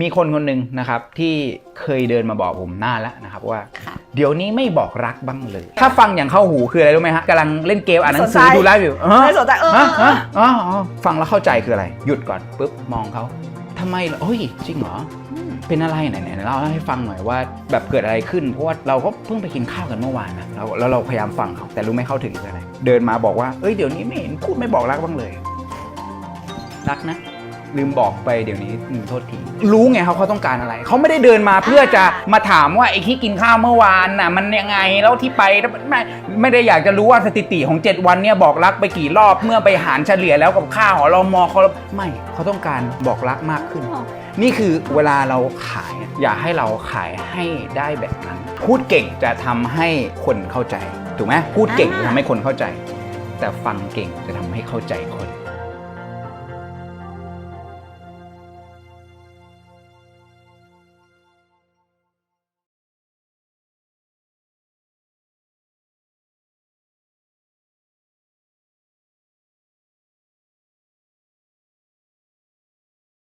มีคนคนหนึ่งนะครับที่เคยเดินมาบอกผมนานแล้วนะครับว่า ค่ะ เดี๋ยวนี้ไม่บอกรักบ้างเลย ถ้าฟังอย่างเข้าหูคืออะไรรู้ไหมฮะกำลังเล่นเกมอ่านหนังสือสนใจ ดูไลฟ์อยู่เออ ไม่สนใจเออฮะเอฮะอ อ๋ออ๋อฟังแล้วเข้าใจคืออะไร หยุดก่อนปุ๊บมองเขาทำไมล่ะเฮ้ยจริงเหรออืมเป็นอะไรไหนไหนเล่าให้ฟังหน่อยว่าแบบเกิดอะไรขึ้น เพราะว่าเราก็เพิ่งไปกินข้าวกันเมื่อวานนะแล้วแล้วเราพยายามฟังเขาแต่รู้ไม่เข้าถึงคืออะไร เดินมาบอกว่า เอ้ยเดี๋ยวนี้ไม่เห็นพูดไม่บอกรักบ้างเลย รักนะ ลืมบอกไปเดี๋ยวนี้อืมโทษทีรู้ไงเขาเขาต้องการอะไร เขาไม่ได้เดินมาเพื่อจะมาถามว่าไอ้ที่กินข้าวเมื่อวานน่ะมันยังไงแล้วที่ไปไม่ไม่ได้อยากจะรู้ว่าสถิติของ 7 วันเนี่ยบอกรักไปกี่รอบเมื่อไปหารเฉลี่ยแล้วกับค่าหอรมอเขาไม่เขาต้องการบอกรักมากขึ้น นี่คือเวลาเราขายอะอย่าให้เราขายให้ได้แบบนั้น พูดเก่งจะทำให้คนเข้าใจ ถูกไหมพูดเก่งจะทำให้คนเข้าใจ แต่ฟังเก่งจะทำให้เข้าใจคน